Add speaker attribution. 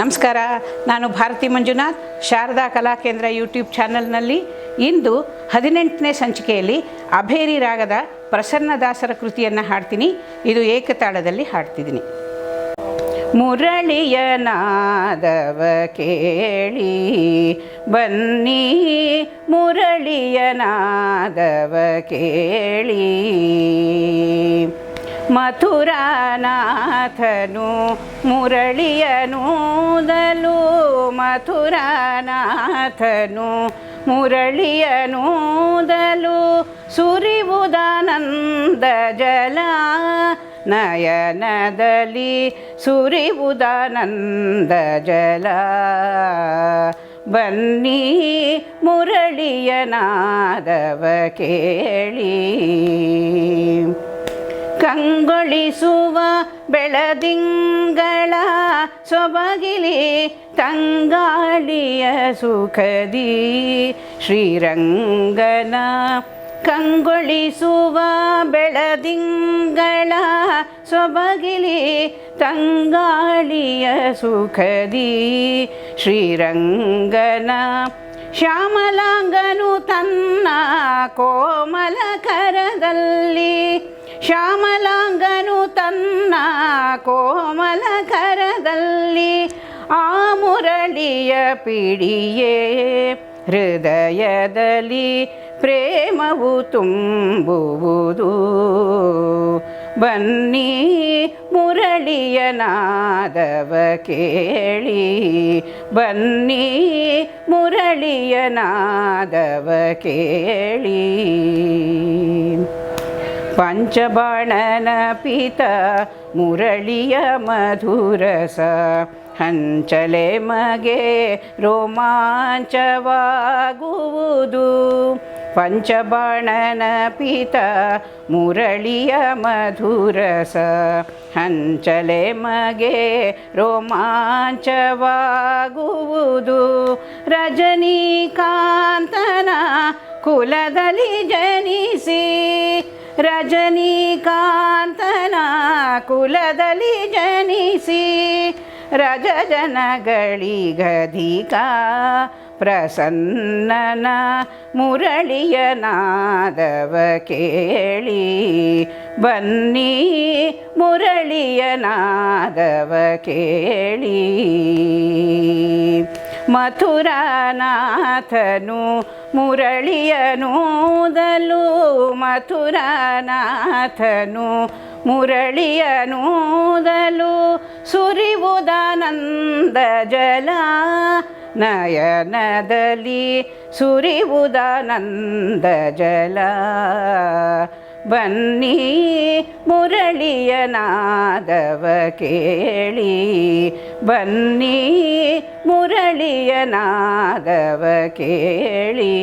Speaker 1: ನಮಸ್ಕಾರ. ನಾನು ಭಾರತಿ ಮಂಜುನಾಥ್, ಶಾರದಾ ಕಲಾಕೇಂದ್ರ ಯೂಟ್ಯೂಬ್ ಚಾನಲ್ನಲ್ಲಿ ಇಂದು ಹದಿನೆಂಟನೇ ಸಂಚಿಕೆಯಲ್ಲಿ ಅಭೇರಿ ರಾಗದ ಪ್ರಸನ್ನದಾಸರ ಕೃತಿಯನ್ನು ಹಾಡ್ತೀನಿ. ಇದು ಏಕತಾಳದಲ್ಲಿ ಹಾಡ್ತಿದ್ದೀನಿ. ಮುರಳಿಯ ನಾದವ ಕೇಳಿ, ಬನ್ನಿ ಮುರಳಿಯ ನಾದವ ಕೇಳಿ. ಮಥುರಾನಾಥನು ಮುರಳಿಯನೂದಲು ಮಥುರಾನಾಥನು ಮುರಳಿಯನೂದಲು ಸುರಿವುದಾನಂದ ಜಲ ನಯನದಲ್ಲಿ ಸುರಿವುದಾನಂದ ಜಲ ಬನ್ನಿ ಮುರಳಿಯನಾದವ ಕೇಳಿ ಕಂಗೊಳಿಸುವ ಬೆಳದಿಂಗಳ ಸೊಬಗಿಲಿ ತಂಗಾಳಿಯ ಸುಖದಿ ಶ್ರೀರಂಗನ ಕಂಗೊಳಿಸುವ ಬೆಳದಿಂಗಳ ಸೊಬಗಿಲಿ ತಂಗಾಳಿಯ ಸುಖದಿ ಶ್ರೀರಂಗನ ಶ್ಯಾಮಲಾಂಗನು ತನ್ನ ಕೋಮಲ ಕರದಲ್ಲಿ ಶ್ಯಾಮಲಾಂಗನು ತನ್ನ ಕೋಮಲ ಕರದಲ್ಲಿ ಆ ಮುರಳಿಯ ಪಿಡಿಯೇ ಹೃದಯದಲ್ಲಿ ಪ್ರೇಮವು ತುಂಬುವುದು. ಬನ್ನಿ ಮುರಳಿಯ ನಾದವ ಕೇಳಿ. ಬನ್ನಿ ಮುರಳಿಯ ನಾದವ ಕೇಳಿ. ಪಂಚಬಾಣನ ಪಿತ ಮುರಳಿಯ ಮಧುರಸ, ಹಂಚಲೆ ಮಗೆ ರೋಮಾಂಚವಾಗುವುದು. ಪಂಚಬಾಣನ ಪಿತ ಮುರಳಿಯ ಮಧುರಸ, ಹಂಚಲೆ ಮಗೆ ರೋಮಾಂಚವಾಗುವುದು. ರಜನೀಕಾಂತನ ಕುಲದಲ್ಲಿ ಜನಿಸಿ ರಜನೀಕಾಂತನ ಕುಲದಲ್ಲಿ ಜನಿಸಿ ರಜಜನಗಳಿಗಧಿಕ ಪ್ರಸನ್ನನ ಮುರಳಿಯ ನಾದವ ಕೇಳಿ. ಬನ್ನಿ ಮುರಳಿಯ ನಾದವ ಕೇಳಿ. ಮಥುರಾನಾಥನು ಮುರಳಿಯನೂದಲು ಮಥುರಾನಾಥನು ಮುರಳಿಯನೂದಲು ಸುರಿವುದಾನಂದ ಜಲ ನಯನದಲ್ಲಿ ಸುರಿವುದಾನಂದ ಜಲ ಬನ್ನಿ ಮುರಳಿಯ ನಾದವ ಕೇಳಿ ಬನ್ನಿ ಮುರಳಿಯ ನಾದವ ಕೇಳಿ